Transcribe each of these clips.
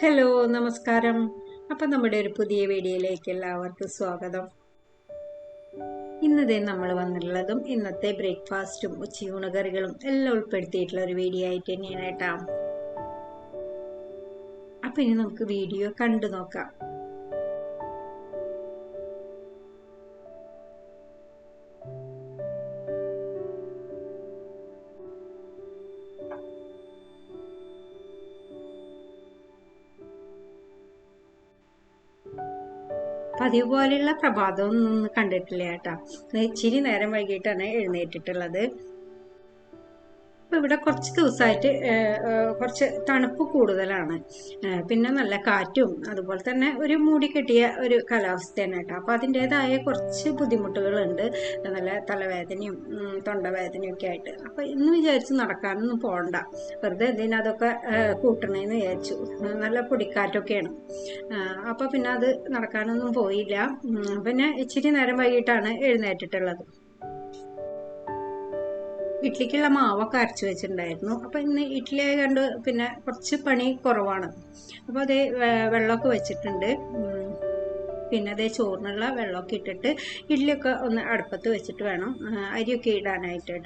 Hello നമസ്കാരം. അപ്പം നമ്മുടെ ഒരു പുതിയ വീഡിയോയിലേക്ക് എല്ലാവർക്കും സ്വാഗതം. ഇന്നതേ നമ്മൾ വന്നിട്ടുള്ളതും ഇന്നത്തെ ബ്രേക്ക്ഫാസ്റ്റും ഉച്ചയൂണ് കറികളും എല്ലാം ഉൾപ്പെടുത്തിയിട്ടുള്ള ഒരു വീഡിയോ ആയിട്ട് തന്നെയാണ് കേട്ടോ. അപ്പം ഇനി നമുക്ക് വീഡിയോ കണ്ടു നോക്കാം. പതിവ് പോലെയുള്ള പ്രഭാതമൊന്നും കണ്ടിട്ടില്ല കേട്ടോ. ഇച്ചിരി നേരം വൈകിട്ടാണ് എഴുന്നേറ്റിട്ടുള്ളത്. ഇപ്പൊ ഇവിടെ കുറച്ച് ദിവസമായിട്ട് കുറച്ച് തണുപ്പ് കൂടുതലാണ്. പിന്നെ നല്ല കാറ്റും അതുപോലെ തന്നെ ഒരു മൂടി കെട്ടിയ ഒരു കാലാവസ്ഥയാണ് കേട്ടോ. അപ്പൊ അതിന്റെതായ കുറച്ച് ബുദ്ധിമുട്ടുകളുണ്ട്. നല്ല തലവേദനയും തൊണ്ടവേദനയും ഒക്കെ ആയിട്ട്. അപ്പൊ ഇന്ന് വിചാരിച്ച് നടക്കാനൊന്നും പോകണ്ട വെറുതെ എന്തിനാ അതൊക്കെ കൂട്ടണേന്ന് വിചാരിച്ചു. നല്ല പൊടിക്കാറ്റൊക്കെയാണ്. അപ്പൊ പിന്നെ അത് നടക്കാനൊന്നും പോയില്ല. പിന്നെ ഇച്ചിരി നേരം വൈകിട്ടാണ് എഴുന്നേറ്റിട്ടുള്ളത്. ഇഡ്ലിക്കുള്ള മാവൊക്കെ അരച്ചു വെച്ചിട്ടുണ്ടായിരുന്നു. അപ്പോൾ ഇന്ന് ഇഡ്ഡലി ആയതുകൊണ്ട് പിന്നെ കുറച്ച് പണി കുറവാണ്. അപ്പോൾ അതേ വെള്ളമൊക്കെ വെച്ചിട്ടുണ്ട്. പിന്നെ അതേ ചോറിനുള്ള വെള്ളമൊക്കെ ഇട്ടിട്ട് ഇഡ്ഡലിയൊക്കെ ഒന്ന് അടുപ്പത്ത് വെച്ചിട്ട് വേണം അരിയൊക്കെ ഇടാനായിട്ട്.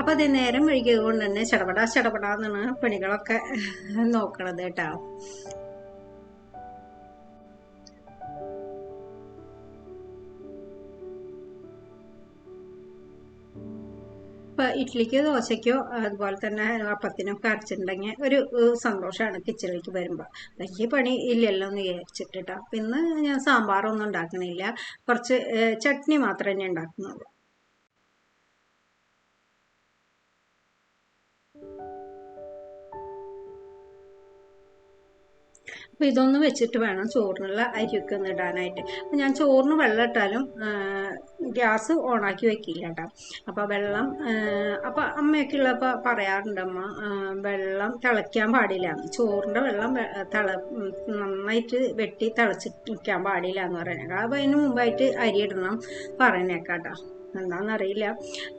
അപ്പോൾ അതേ നേരം വൈകിയത് കൊണ്ട് തന്നെ ചടപടാ ചടപടാന്നാണ് പണികളൊക്കെ നോക്കണത് കേട്ടോ. ഇപ്പം ഇഡ്ഡലിക്കോ ദോശയ്ക്കോ അതുപോലെ തന്നെ അപ്പത്തിനൊക്കെ അരച്ചിട്ടുണ്ടെങ്കിൽ ഒരു സന്തോഷമാണ് കിച്ചണിലേക്ക് വരുമ്പോൾ വലിയ പണി ഇല്ലല്ലോ എന്ന് വിചാരിച്ചിട്ടിട്ടാണ് പിന്നെ ഞാൻ സാമ്പാറൊന്നും ഉണ്ടാക്കണില്ല. കുറച്ച് ചട്നി മാത്രമേ ഞാൻ ഉണ്ടാക്കുന്നുള്ളൂ. അപ്പോൾ ഇതൊന്ന് വെച്ചിട്ട് വേണം ചോറിനുള്ള അരിയൊക്കെ ഒന്ന് ഇടാനായിട്ട്. അപ്പം ഞാൻ ചോറിന് വെള്ളം ഇട്ടാലും ഗ്യാസ് ഓണാക്കി വെക്കില്ല കേട്ടോ. അപ്പോൾ വെള്ളം അപ്പോൾ അമ്മയൊക്കെ ഉള്ളപ്പോൾ പറയാറുണ്ട് അമ്മ വെള്ളം തിളയ്ക്കാൻ പാടില്ല. ചോറിന്റെ വെള്ളം തിള നന്നായിട്ട് വെട്ടി തിളച്ചിരിക്കാൻ പാടില്ല എന്ന് പറയുന്നത്. അപ്പോൾ അതിന് മുമ്പായിട്ട് അരി ഇടണം പറയുന്നേക്കാട്ടോ എന്താണെന്നറിയില്ല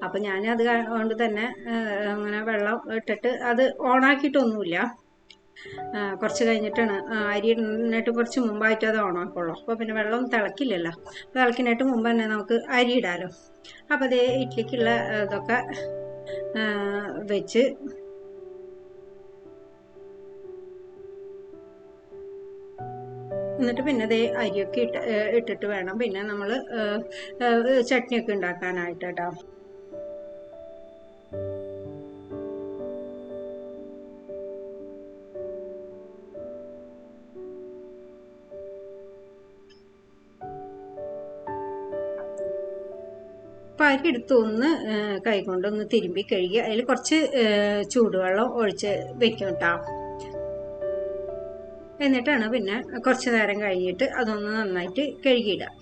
അപ്പം ഞാനത് കൊണ്ട് തന്നെ അങ്ങനെ വെള്ളം ഇട്ടിട്ട് അത് ഓണാക്കിയിട്ടൊന്നുമില്ല. കുറച്ച് കഴിഞ്ഞിട്ടാണ്. അരി ഇടുന്നതിനായിട്ട് കുറച്ച് മുമ്പായിട്ട് അത് ഓണാക്കുള്ളൂ അപ്പോൾ പിന്നെ വെള്ളം തിളക്കില്ലല്ലോ. അപ്പോൾ തിളക്കിനായിട്ട് മുമ്പ് തന്നെ നമുക്ക് അരി ഇടാലോ അപ്പോൾ അതേ ഇഡ്ലിക്കുള്ള ഇതൊക്കെ വെച്ച് എന്നിട്ട് പിന്നെ അതേ അരിയൊക്കെ ഇട്ട് ഇട്ടിട്ട് വേണം. പിന്നെ നമ്മൾ ചട്നിയൊക്കെ ഉണ്ടാക്കാനായിട്ട് കേട്ടോ. അരി എടുത്ത് ഒന്ന് കൈകൊണ്ട് ഒന്ന് തിരുമ്പി കഴുകി അതിൽ കുറച്ച് ചൂടുവെള്ളം ഒഴിച്ച് വെക്കും കേട്ടോ എന്നിട്ടാണ് പിന്നെ കുറച്ച് നേരം കഴിഞ്ഞിട്ട് അതൊന്ന് നന്നായിട്ട് കഴുകിയിടാം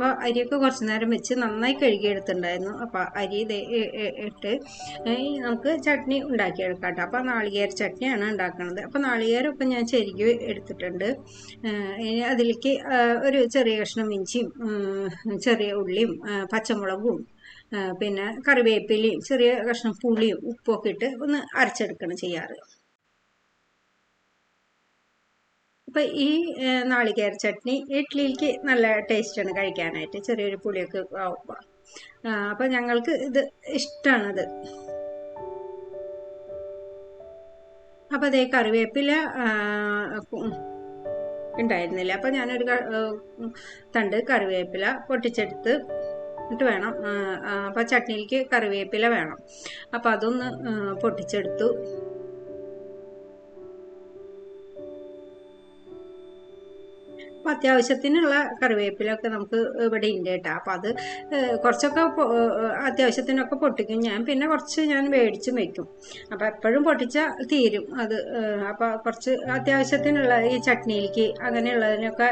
അപ്പോൾ അരിയൊക്കെ കുറച്ച് നേരം വെച്ച് നന്നായി കഴുകിയെടുത്തിട്ടുണ്ടായിരുന്നു. അപ്പോൾ അരി ഇട്ട് നമുക്ക് ചട്നി ഉണ്ടാക്കിയെടുക്കാം കേട്ടോ അപ്പോൾ നാളികേര ചട്നിയാണ് ഉണ്ടാക്കുന്നത്. അപ്പോൾ നാളികേരമൊക്കെ ഞാൻ ചെരുകി എടുത്തിട്ടുണ്ട്. അതിലേക്ക് ഒരു ചെറിയ കഷ്ണം ഇഞ്ചിയും ചെറിയ ഉള്ളിയും പച്ചമുളകും പിന്നെ കറിവേപ്പിലയും ചെറിയ കഷ്ണം പുളിയും ഉപ്പൊക്കെ ഇട്ട് ഒന്ന് അരച്ചെടുക്കണം ചെയ്യാറ്. അപ്പം ഈ നാളികേര ചട്നി ഇഡ്ഡലിക്ക് നല്ല ടേസ്റ്റാണ് കഴിക്കാനായിട്ട്. ചെറിയൊരു പുളിയൊക്കെ ആവുമ്പോൾ അപ്പോൾ ഞങ്ങൾക്ക് ഇത് ഇഷ്ടമാണത് അപ്പം അതേ കറിവേപ്പില ഉണ്ടായിരുന്നില്ല. അപ്പം ഞാനൊരു തണ്ട് കറിവേപ്പില പൊട്ടിച്ചെടുത്ത് എന്നിട്ട് വേണം. അപ്പം ചട്നിയിലേക്ക് കറിവേപ്പില വേണം. അപ്പം അതൊന്ന് പൊട്ടിച്ചെടുത്തു. അപ്പം അത്യാവശ്യത്തിനുള്ള കറിവേപ്പിലൊക്കെ നമുക്ക് ഇവിടെ ഉണ്ട് കേട്ടോ. അപ്പം അത് കുറച്ചൊക്കെ അത്യാവശ്യത്തിനൊക്കെ പൊട്ടിക്കും. ഞാൻ പിന്നെ കുറച്ച് ഞാൻ മേടിച്ചും വെക്കും. അപ്പോൾ എപ്പോഴും പൊട്ടിച്ചാൽ തീരും അത് അപ്പോൾ കുറച്ച് അത്യാവശ്യത്തിനുള്ള ഈ ചട്നിയിലേക്ക് അങ്ങനെയുള്ളതിനൊക്കെ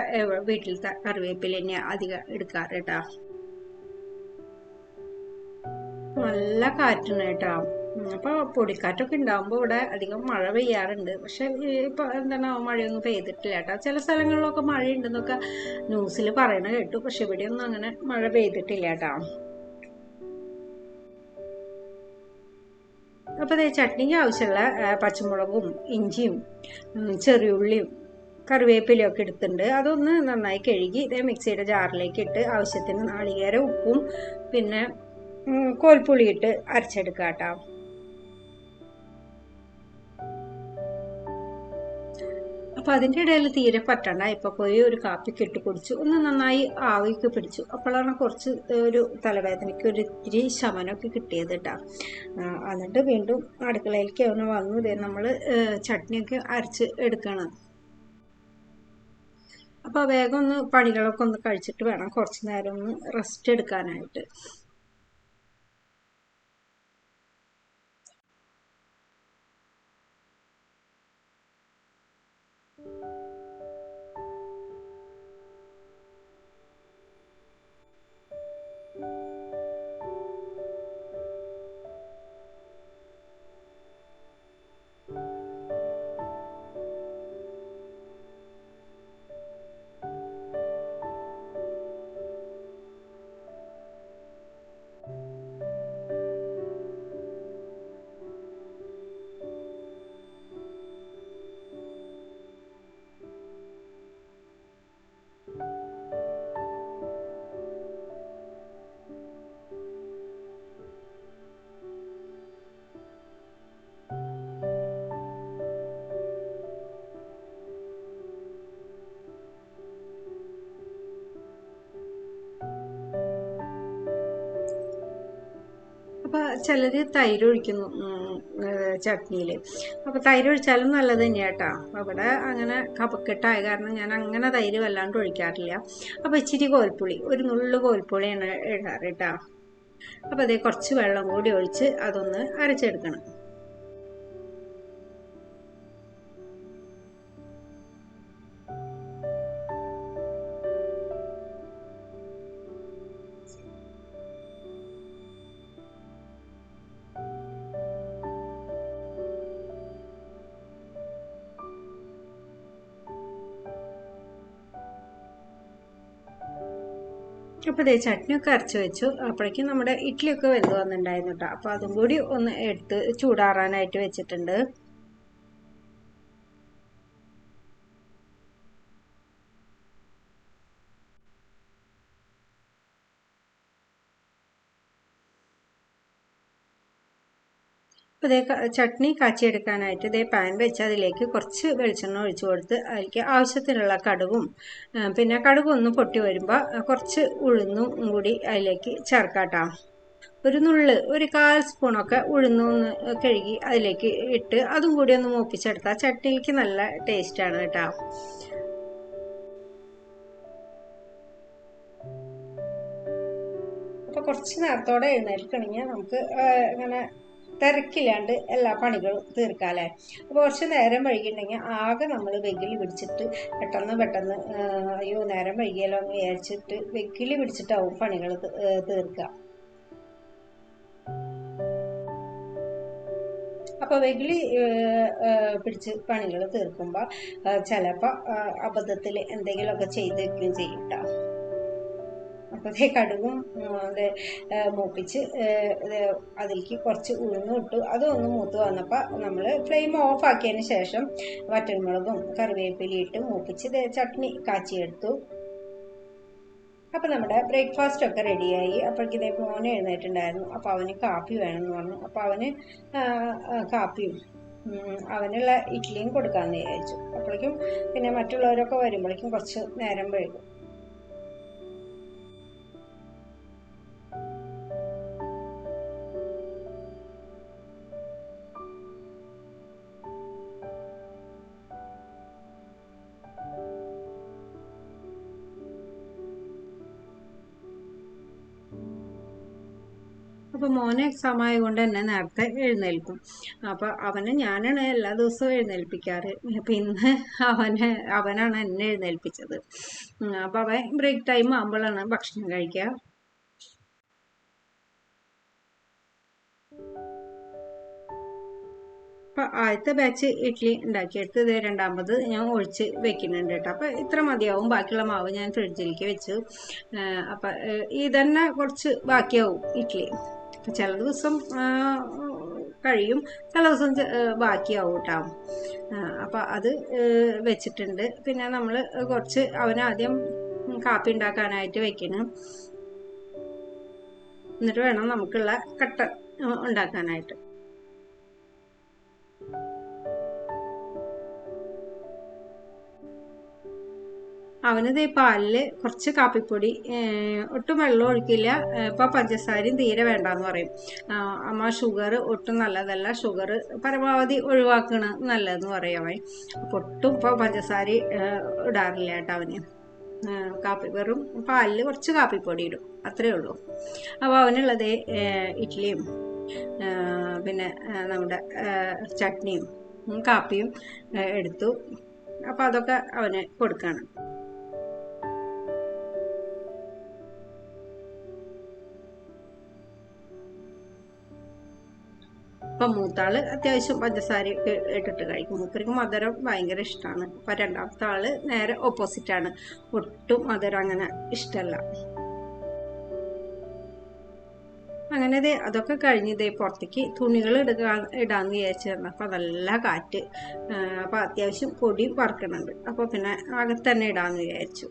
വീട്ടിലത്തെ കറിവേപ്പില തന്നെ അധികം എടുക്കാറ് കേട്ടോ. നല്ല കാറ്റാണ് കേട്ടോ. അപ്പോൾ പൊടിക്കാറ്റൊക്കെ ഉണ്ടാകുമ്പോൾ ഇവിടെ അധികം മഴ പെയ്യാറുണ്ട്. പക്ഷെ ഇപ്പൊ എന്താണ് മഴയൊന്നും പെയ്തിട്ടില്ല കേട്ടോ. ചില സ്ഥലങ്ങളിലൊക്കെ മഴയുണ്ടെന്നൊക്കെ ന്യൂസിൽ പറയണ കേട്ടു. പക്ഷെ ഇവിടെയൊന്നും അങ്ങനെ മഴ പെയ്തിട്ടില്ല കേട്ടോ. അപ്പോൾ അതേ ചട്നിക്ക് ആവശ്യമുള്ള പച്ചമുളകും ഇഞ്ചിയും ചെറിയ ചെറിയുള്ളിയും കറിവേപ്പിലയൊക്കെ എടുത്തിട്ടുണ്ട്. അതൊന്ന് നന്നായി കഴുകി ഇതേ മിക്സിയുടെ ജാറിലേക്ക് ഇട്ട് ആവശ്യത്തിന് നാളികേര ഉപ്പും പിന്നെ കോൽപ്പുളിയിട്ട് അരച്ചെടുക്കാം കേട്ടോ. അപ്പോൾ അതിന്റെ ഇടയിൽ തീരെ പറ്റണ്ട. ഇപ്പോൾ പോയി ഒരു കാപ്പി കെട്ടി കുടിച്ചു. ഒന്ന് നന്നായി ആവിക്ക് പിടിച്ചു. അപ്പോഴാണ് കുറച്ച് ഒരു തലവേദനയ്ക്ക് ഒരു ഇത്തിരി ശമനമൊക്കെ കിട്ടിയത് കേട്ടോ. എന്നിട്ട് വീണ്ടും അടുക്കളയിലേക്ക് അവന് വന്നു. ഇതേ നമ്മൾ ചട്നിയൊക്കെ അരച്ച് എടുക്കണം. അപ്പോൾ വേഗം ഒന്ന് പണികളൊക്കെ ഒന്ന് കഴിച്ചിട്ട് വേണം കുറച്ച് നേരം ഒന്ന് റെസ്റ്റ് എടുക്കാനായിട്ട്. അപ്പോൾ ചിലർ തൈര് ഒഴിക്കുന്നു ചട്നിയിൽ അപ്പോൾ തൈര് ഒഴിച്ചാലും നല്ലത് തന്നെയാണ് കേട്ടോ അവിടെ അങ്ങനെ കപക്കെട്ടായ കാരണം ഞാൻ അങ്ങനെ തൈര് വല്ലാണ്ട് ഒഴിക്കാറില്ല. അപ്പോൾ ഇച്ചിരി കോൽപ്പുളി ഒരു നുള്ളു കോൽപ്പുളിയാണ് ഇടാറ് കേട്ടോ അപ്പോൾ അതേ കുറച്ച് വെള്ളം കൂടി ഒഴിച്ച് അതൊന്ന് അരച്ചെടുക്കണം. അപ്പോൾ ഇതേ ചട്നിയൊക്കെ അരച്ച് വെച്ചു. അപ്പോഴേക്കും നമ്മുടെ ഇഡ്ഡലിയൊക്കെ വെന്ത് വന്നിട്ടുണ്ടായിരുന്നു കേട്ടോ അപ്പോൾ അതും കൂടി ഒന്ന് എടുത്ത് ചൂടാറാനായിട്ട് വെച്ചിട്ടുണ്ട്. അപ്പോൾ ഇതേ ചട്നി കാച്ചിയെടുക്കാനായിട്ട് ഇതേ പാൻ വെച്ച് അതിലേക്ക് കുറച്ച് വെളിച്ചെണ്ണ ഒഴിച്ചു കൊടുത്ത് അതിലേക്ക് ആവശ്യത്തിനുള്ള കടുകും പിന്നെ കടുകൊന്ന് പൊട്ടി വരുമ്പോൾ കുറച്ച് ഉഴുന്നും കൂടി അതിലേക്ക് ചേർക്കാട്ടോ. ഒരു നുള്ള് ഒരു കാൽ സ്പൂണൊക്കെ ഉഴുന്നൊന്ന് കഴുകി അതിലേക്ക് ഇട്ട് അതും കൂടി ഒന്ന് മൂപ്പിച്ചെടുത്താൽ ചട്നിക്ക് നല്ല ടേസ്റ്റാണ് കേട്ടോ. അപ്പോൾ കുറച്ച് നേരത്തോടെ എഴുന്നേൽക്കണമെങ്കിൽ നമുക്ക് അങ്ങനെ തിരക്കില്ലാണ്ട് എല്ലാ പണികളും തീർക്കാല്ലേ? അപ്പോൾ കുറച്ച് നേരം വൈകിട്ടുണ്ടെങ്കിൽ ആകെ നമ്മൾ വെകിലി പിടിച്ചിട്ട് പെട്ടെന്ന് പെട്ടെന്ന് അയ്യോ നേരം വൈകിയല്ലോ എന്ന് വിചാരിച്ചിട്ട് വെകിലി പിടിച്ചിട്ടാവും പണികൾ തീർക്കുക അപ്പോൾ വെകിളി പിടിച്ച് പണികൾ തീർക്കുമ്പോൾ ചിലപ്പോൾ അബദ്ധത്തിൽ എന്തെങ്കിലുമൊക്കെ ചെയ്ത് വെക്കുകയും ചെയ്യും കേട്ടോ അപ്പോൾ കടുകും അത് മൂപ്പിച്ച് അതിലേക്ക് കുറച്ച് ഉഴുന്ന് ഇട്ടു. അതൊന്ന് മൂത്ത് വന്നപ്പോൾ നമ്മൾ ഫ്ലെയിം ഓഫ് ആക്കിയതിന് ശേഷം വറ്റൽമുളകും കറിവേപ്പിലയും ഇട്ട് മൂപ്പിച്ച് ചട്നി കാച്ചിയെടുത്തു അപ്പം നമ്മുടെ ബ്രേക്ക്ഫാസ്റ്റ് ഒക്കെ റെഡിയായി. അപ്പോഴേക്കും ഇതേ മോനെ എഴുന്നേറ്റുണ്ടായിരുന്നു അപ്പോൾ അവന് കാപ്പി വേണമെന്ന് പറഞ്ഞു. അപ്പോൾ അവന് കാപ്പിയും അവനുള്ള ഇഡ്ഡലിയും കൊടുക്കാമെന്ന് വിചാരിച്ചു. അപ്പോഴേക്കും പിന്നെ മറ്റുള്ളവരൊക്കെ വരുമ്പോഴേക്കും കുറച്ച് നേരം വൈകും. അപ്പോൾ മോനെ എക്സാം ആയതുകൊണ്ട് തന്നെ നേരത്തെ എഴുന്നേൽക്കും. അപ്പോൾ അവനെ ഞാനാണ് എല്ലാ ദിവസവും എഴുന്നേൽപ്പിക്കാറ്. അപ്പം ഇന്ന് അവനെ അവനാണ് എന്നെ എഴുന്നേൽപ്പിച്ചത്. അപ്പോൾ അവൻ ബ്രേക്ക് ടൈം ആകുമ്പോഴാണ് ഭക്ഷണം കഴിക്കുക. അപ്പോൾ ആദ്യത്തെ ബാച്ച് ഇഡ്ഡലി ഉണ്ടാക്കിയെടുത്ത് ഇത് രണ്ടാമത് ഞാൻ ഒഴിച്ച് വെക്കുന്നുണ്ട് കേട്ടോ. അപ്പോൾ ഇത്ര മതിയാവും. ബാക്കിയുള്ള മാവ് ഞാൻ ഫ്രിഡ്ജിലേക്ക് വെച്ചു. അപ്പം ഇതന്നെ കുറച്ച് ബാക്കിയാവും ഇഡ്ഡലി ചില ദിവസം കഴിയും. ചില ദിവസം ബാക്കിയാവും കേട്ടോ അപ്പം അത് വെച്ചിട്ടുണ്ട്. പിന്നെ നമ്മൾ കുറച്ച് അവനാദ്യം കാപ്പി ഉണ്ടാക്കാനായിട്ട് വെക്കണം. എന്നിട്ട് വേണം നമുക്കുള്ള കട്ട ഉണ്ടാക്കാനായിട്ട്. അവനിത് പാലിൽ കുറച്ച് കാപ്പിപ്പൊടി ഒട്ടും വെള്ളം ഒഴിക്കില്ല. ഇപ്പൊ പഞ്ചസാരയും തീരെ വേണ്ടെന്ന് പറയും. അമ്മ ഷുഗർ ഒട്ടും നല്ലതല്ല. ഷുഗർ പരമാവധി ഒഴിവാക്കണ നല്ലതെന്ന് പറയും അവൻ. അപ്പൊ ഒട്ടും ഇപ്പൊ പഞ്ചസാര ഇടാറില്ല കേട്ടോ അവന്. കാപ്പി വെറും പാലിൽ കുറച്ച് കാപ്പിപ്പൊടി ഇടും. അത്രേ ഉള്ളൂ. അപ്പോൾ അവനുള്ളത് ഇഡ്ലിയും പിന്നെ നമ്മുടെ ചട്നിയും കാപ്പിയും എടുത്തു. അപ്പോൾ അതൊക്കെ അവന് കൊടുക്കണം. ഇപ്പം മൂത്താൾ അത്യാവശ്യം പഞ്ചസാരയൊക്കെ ഇട്ടിട്ട് കഴിക്കും. മൂപ്പർക്ക് മധുരം ഭയങ്കര ഇഷ്ടമാണ് അപ്പം രണ്ടാമത്തെ ആൾ നേരെ ഓപ്പോസിറ്റ് ആണ്. ഒട്ടും മധുരം അങ്ങനെ ഇഷ്ടമല്ല അങ്ങനെ ഇതേ അതൊക്കെ കഴിഞ്ഞ് ദേ പുറത്തേക്ക് തുണികൾ ഇടുക ഇടാന്ന് വിചാരിച്ചിരുന്നു. അപ്പം നല്ല കാറ്റ്. അപ്പം അത്യാവശ്യം പൊടി പറക്കണുണ്ട് അപ്പോൾ പിന്നെ അകത്തന്നെ ഇടാന്ന് വിചാരിച്ചു.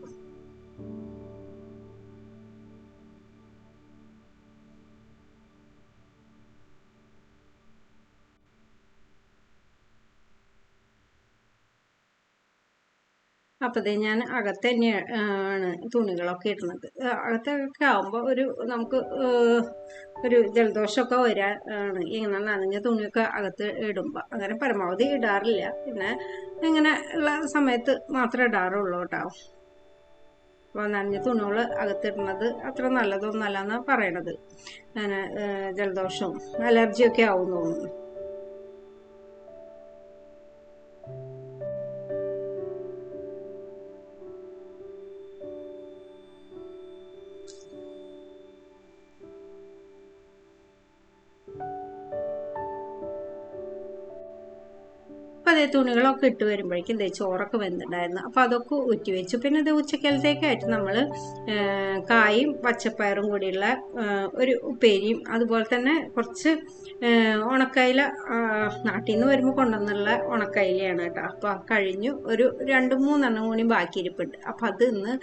അപ്പോൾ ദേ ഞാൻ അകത്ത് തന്നെയാണ് തുണികളൊക്കെ ഇടുന്നത്. അകത്തെ അകത്തൊക്കെ ആകുമ്പോൾ ഒരു നമുക്ക് ഒരു ജലദോഷമൊക്കെ വരാണ് ഇങ്ങനെ നനഞ്ഞ തുണിയൊക്കെ അകത്ത് ഇടുമ്പോൾ അങ്ങനെ പരമാവധി ഇടാറില്ല. പിന്നെ ഇങ്ങനെ ഉള്ള സമയത്ത് മാത്രമേ ഇടാറുള്ളൂ കേട്ടോ അപ്പോൾ നനഞ്ഞ തുണികൾ അകത്തിടുന്നത് അത്ര നല്ലതൊന്നല്ല എന്നാണ് പറയണത്. അങ്ങനെ ജലദോഷവും അലർജിയൊക്കെ ആവും തോന്നുന്നു. തുണികളൊക്കെ ഇട്ട് വരുമ്പോഴേക്കും ദേ ചോറൊക്കെ വെന്തിട്ടുണ്ടായിരുന്നു. അപ്പോൾ അതൊക്കെ ഊറ്റി വെച്ചു. പിന്നെ ഇത് ഉച്ചക്കലത്തേക്കായിട്ട് നമ്മൾ കായും പച്ചപ്പയറും കൂടിയുള്ള ഒരു ഉപ്പേരിയും അതുപോലെ തന്നെ കുറച്ച് ഉണക്കയില നാട്ടിൽ നിന്ന് വരുമ്പോൾ കൊണ്ടുവന്നുള്ള ഉണക്കയിലയാണ് കേട്ടോ. അപ്പോൾ കഴിഞ്ഞു. ഒരു രണ്ട് മൂന്നെണ്ണം കൂടി ബാക്കി ഇരിപ്പുണ്ട്. അപ്പോൾ അത് ഇന്ന്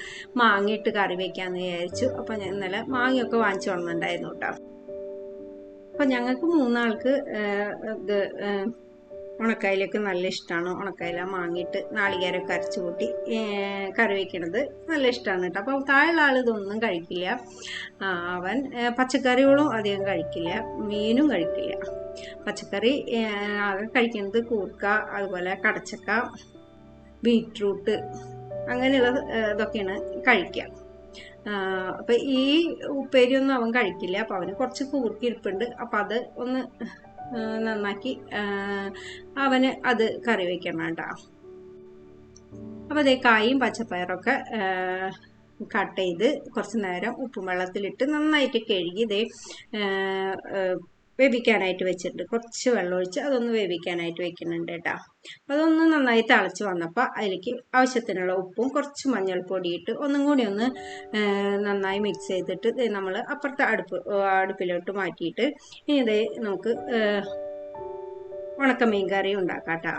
മാങ്ങയിട്ട് കറി വെക്കാമെന്ന് വിചാരിച്ചു. അപ്പോൾ ഞാൻ ഇന്നലെ മാങ്ങയൊക്കെ വാങ്ങിച്ചു കൊണ്ടുണ്ടായിരുന്നു കേട്ടോ. അപ്പം ഞങ്ങൾക്ക് മൂന്നാൾക്ക് ഇത് ഉണക്കയിലൊക്കെ നല്ല ഇഷ്ടമാണ് ഉണക്കായല വാങ്ങിയിട്ട് നാളികേരമൊക്കെ അരച്ചു കൂട്ടി കറി വയ്ക്കണത് നല്ല ഇഷ്ടമാണ് കേട്ടോ അപ്പം താഴെയുള്ള ആൾ ഇതൊന്നും കഴിക്കില്ല. അവൻ പച്ചക്കറികളും അധികം കഴിക്കില്ല. മീനും കഴിക്കില്ല. പച്ചക്കറി ആകെ കഴിക്കുന്നത് കൂർക്ക അതുപോലെ കടച്ചക്ക ബീട്രൂട്ട് അങ്ങനെയുള്ള ഇതൊക്കെയാണ് കഴിക്കുക അപ്പം ഈ ഉപ്പേരിയൊന്നും അവൻ കഴിക്കില്ല. അപ്പം അവന് കുറച്ച് കൂർക്കിരിപ്പുണ്ട്. അപ്പം അത് ഒന്ന് നന്നാക്കി. അവന് അത് കറി വയ്ക്കണം കേട്ടോ. അപ്പൊ അതേ കായും പച്ചപ്പയറൊക്കെ കട്ട് ചെയ്ത് കുറച്ച് നേരം ഉപ്പും വെള്ളത്തിലിട്ട് നന്നായിട്ട് കഴുകി ഇതേ വേവിക്കാനായിട്ട് വെച്ചിട്ടുണ്ട്. കുറച്ച് വെള്ളം ഒഴിച്ച് അതൊന്ന് വേവിക്കാനായിട്ട് വെക്കുന്നുണ്ട് കേട്ടോ. അതൊന്ന് നന്നായി തിളച്ച് വന്നപ്പോൾ അതിലേക്ക് ആവശ്യത്തിനുള്ള ഉപ്പും കുറച്ച് മഞ്ഞൾപ്പൊടി ഇട്ട് ഒന്നും കൂടി ഒന്ന് നന്നായി മിക്സ് ചെയ്തിട്ട് നമ്മൾ അപ്പുറത്തെ അടുപ്പ് അടുപ്പിലോട്ട് മാറ്റിയിട്ട് ഇനി ഇത് നമുക്ക് ഉണക്കമീൻ കറി ഉണ്ടാക്കാം കേട്ടോ.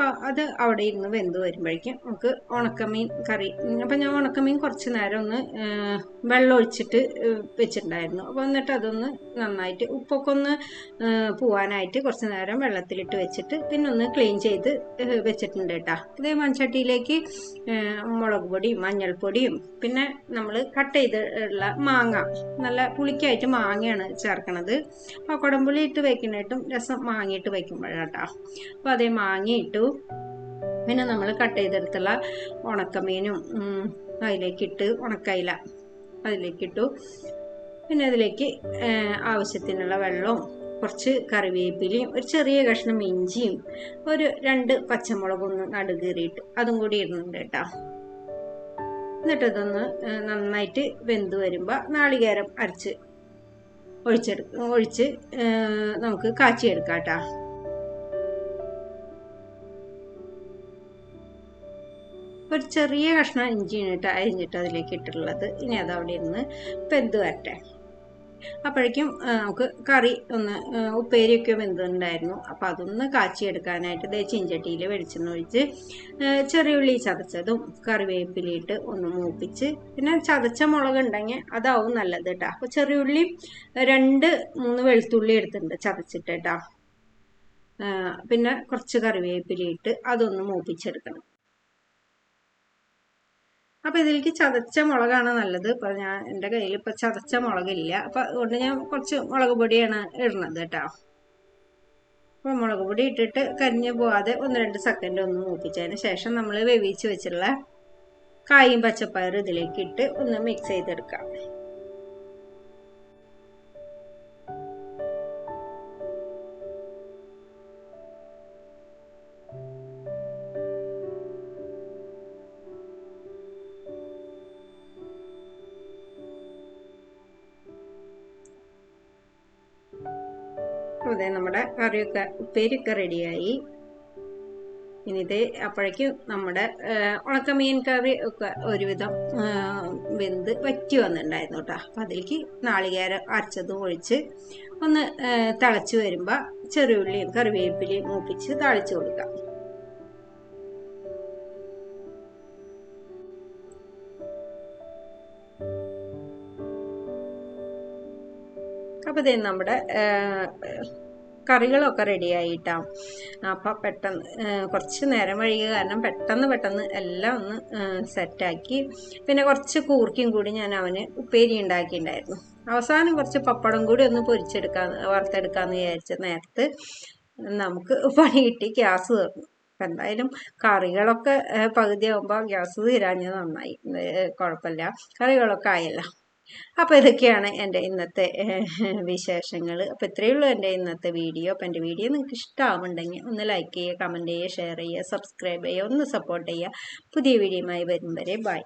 അപ്പം അത് അവിടെ ഇരുന്ന് വെന്ത് വരുമ്പോഴേക്കും നമുക്ക് ഉണക്കമീൻ കറി. അപ്പം ഞാൻ ഉണക്കമീൻ കുറച്ച് നേരം ഒന്ന് വെള്ളം ഒഴിച്ചിട്ട് വെച്ചിട്ടുണ്ടായിരുന്നു. അപ്പോൾ എന്നിട്ട് അതൊന്ന് നന്നായിട്ട് ഉപ്പൊക്കെ ഒന്ന് പോവാനായിട്ട് കുറച്ച് നേരം വെള്ളത്തിലിട്ട് വെച്ചിട്ട് പിന്നെ ഒന്ന് ക്ലീൻ ചെയ്ത് വെച്ചിട്ടുണ്ട് കേട്ടോ. ഇതേ മൺചട്ടിയിലേക്ക് മുളക് പൊടിയും മഞ്ഞൾപ്പൊടിയും പിന്നെ നമ്മൾ കട്ട് ചെയ്തുള്ള മാങ്ങ. നല്ല പുളിക്കായിട്ട് മാങ്ങയാണ് ചേർക്കണത്. അപ്പോൾ കുടംപുളി ഇട്ട് വെക്കണേട്ടും രസം മാങ്ങയിട്ട് വെക്കുമ്പോഴാട്ടോ അപ്പോൾ അതേ മാങ്ങ ഇട്ടു. പിന്നെ നമ്മൾ കട്ട് ചെയ്തെടുത്തുള്ള ഉണക്കമീനും അതിലേക്കിട്ട് ഉണക്കയില അതിലേക്കിട്ടു. പിന്നെ അതിലേക്ക് ആവശ്യത്തിനുള്ള വെള്ളവും കുറച്ച് കറിവേപ്പിലയും ഒരു ചെറിയ കഷ്ണം ഇഞ്ചിയും ഒരു രണ്ട് പച്ചമുളകും നടുകീറിയിട്ട് അതും കൂടി ഇടുന്നുണ്ട് കേട്ടോ. എന്നിട്ട് ഇതൊന്ന് നന്നായിട്ട് വെന്ത് വരുമ്പോൾ നാളികേരം അരച്ച് ഒഴിച്ചെടു ഒഴിച്ച് നമുക്ക് കാച്ചിയെടുക്കാം കേട്ടോ. ഒരു ചെറിയ കഷ്ണം ഇഞ്ചിയാണ് ഇട്ട് അരിഞ്ഞിട്ട് അതിലേക്ക് ഇട്ടിട്ടുള്ളത്. ഇനി അത് അവിടെ ഇരുന്ന് പെന്ത് വരട്ടെ. അപ്പോഴേക്കും നമുക്ക് കറി ഒന്ന് ഉപ്പേരിയൊക്കെ വെന്തിട്ടുണ്ടായിരുന്നു. അപ്പം അതൊന്ന് കാച്ചിയെടുക്കാനായിട്ട് ദേ ചീഞ്ചട്ടിയിൽ വെളിച്ചെണ്ണ ഒഴിച്ച് ചെറിയുള്ളി ചതച്ചതും കറിവേപ്പിലിട്ട് ഒന്ന് മൂപ്പിച്ച് പിന്നെ ചതച്ച മുളക് ഉണ്ടെങ്കിൽ അതാവും നല്ലത് കേട്ടോ. അപ്പോൾ ചെറിയുള്ളി രണ്ട് മൂന്ന് വെളുത്തുള്ളി എടുത്തിട്ടുണ്ട് ചതച്ചിട്ട് കേട്ടോ. പിന്നെ കുറച്ച് കറിവേപ്പിലിട്ട് അതൊന്ന് മൂപ്പിച്ചെടുക്കണം. അപ്പൊ ഇതിലേക്ക് ചതച്ച മുളകാണ് നല്ലത്. ഇപ്പൊ ഞാൻ എന്റെ കയ്യിൽ ഇപ്പൊ ചതച്ച മുളകില്ല. അപ്പൊ അതുകൊണ്ട് ഞാൻ കുറച്ച് മുളക് പൊടിയാണ് ഇടുന്നത് കേട്ടോ. അപ്പൊ മുളക് പൊടി ഇട്ടിട്ട് കരിഞ്ഞു പോവാതെ ഒന്ന് രണ്ട് സെക്കൻഡ് ഒന്ന് മൂപ്പിച്ചതിന് ശേഷം നമ്മൾ വേവിച്ച് വെച്ചിട്ടുള്ള കായും പച്ചപ്പയറും ഇതിലേക്ക് ഇട്ട് ഒന്ന് മിക്സ് ചെയ്തെടുക്കാം. കറിയൊക്കെ ഉപ്പേരിയൊക്കെ റെഡിയായി. ഇനി ഇത് അപ്പോഴേക്കും നമ്മുടെ ഉണക്ക ഉണക്കമീൻ കറി ഒക്കെ ഒരുവിധം വെന്ത് വറ്റി വന്നിട്ടുണ്ടായിരുന്നു കേട്ടോ. അപ്പം അതിലേക്ക് നാളികേരം അരച്ചതും ഒഴിച്ച് ഒന്ന് തിളച്ച് വരുമ്പോൾ ചെറിയുള്ളിയും കറിവേപ്പിലയും മൂപ്പിച്ച് താളിച്ച് കൊടുക്കാം. അപ്പോൾ ഇതേ നമ്മുടെ കറികളൊക്കെ റെഡി ആയിട്ടാ. അപ്പം പെട്ടെന്ന് കുറച്ച് നേരം വഴിക കാരണം പെട്ടെന്ന് പെട്ടെന്ന് എല്ലാം ഒന്ന് സെറ്റാക്കി പിന്നെ കുറച്ച് കൂർക്കയും കൂടി ഞാൻ അവന് ഉപ്പേരി ഉണ്ടാക്കിയിട്ടുണ്ടായിരുന്നു. അവസാനം കുറച്ച് പപ്പടം കൂടി ഒന്ന് പൊരിച്ചെടുക്കാൻ വറുത്തെടുക്കാന്ന് വിചാരിച്ച നേരത്ത് നമുക്ക് പണി കിട്ടി ഗ്യാസ് തീർന്നു. അപ്പം എന്തായാലും കറികളൊക്കെ പകുതിയാകുമ്പോൾ ഗ്യാസ് തീരാഞ്ഞത് നന്നായി. കുഴപ്പമില്ല. കറികളൊക്കെ ആയല്ലോ. അപ്പോൾ ഇതൊക്കെയാണ് എന്റെ ഇന്നത്തെ വിശേഷങ്ങൾ അപ്പോൾ ഇത്രയേ ഉള്ളൂ എന്റെ ഇന്നത്തെ വീഡിയോ. അപ്പോൾ എന്റെ വീഡിയോ നിങ്ങൾക്ക് ഇഷ്ടമാവുന്നുണ്ടെങ്കിൽ ഒന്ന് ലൈക്ക് ചെയ്യുക കമന്റ് ചെയ്യുക ഷെയർ ചെയ്യുക സബ്സ്ക്രൈബ് ചെയ്യുക ഒന്ന് സപ്പോർട്ട് ചെയ്യുക. പുതിയ വീഡിയോയുമായി വരും വരെ ബൈ.